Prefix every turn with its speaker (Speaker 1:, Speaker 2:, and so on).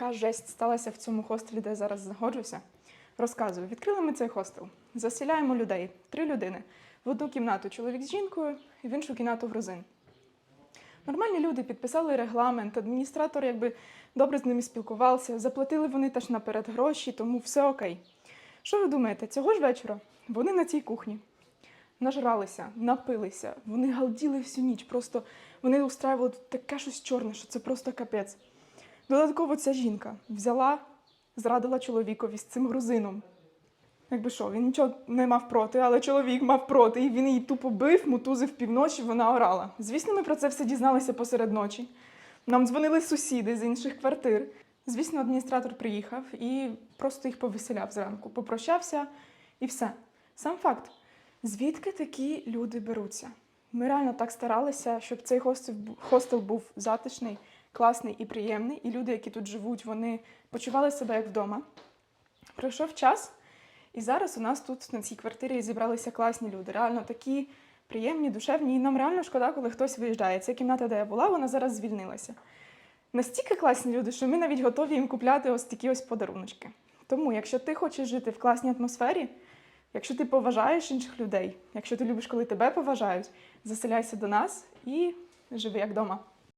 Speaker 1: така жесть сталася в цьому хостелі, де я зараз знаходжуся. Розказую, відкрили ми цей хостел, засіляємо людей, три людини. В одну кімнату чоловік з жінкою і в іншу кімнату грузин. Нормальні люди підписали регламент, адміністратор якби добре з ними спілкувався, заплатили вони теж наперед гроші, тому все окей. Що ви думаєте, цього ж вечора вони на цій кухні нажралися, напилися, вони галділи всю ніч, просто вони устраювали таке щось чорне, що це просто капець. Додатково ця жінка взяла, зрадила чоловікові з цим грузином. Якби що, він нічого не мав проти, але чоловік мав проти, і він її тупо бив, мутузив півночі, вона орала. Звісно, ми про це все дізналися посеред ночі. Нам дзвонили сусіди з інших квартир. Звісно, адміністратор приїхав і просто їх повеселяв зранку, попрощався і все. Сам факт. Звідки такі люди беруться? Ми реально так старалися, щоб цей хостел, бу- хостел був затишний, класний і приємний, і люди, які тут живуть, вони почували себе як вдома. Пройшов час, і зараз у нас тут на цій квартирі зібралися класні люди. Реально такі приємні, душевні. І нам реально шкода, коли хтось виїжджає. Ця кімната, де я була, вона зараз звільнилася. Настільки класні люди, що ми навіть готові їм купляти ось такі ось подаруночки. Тому, якщо ти хочеш жити в класній атмосфері, якщо ти поважаєш інших людей, якщо ти любиш, коли тебе поважають, заселяйся до нас і живи як вдома.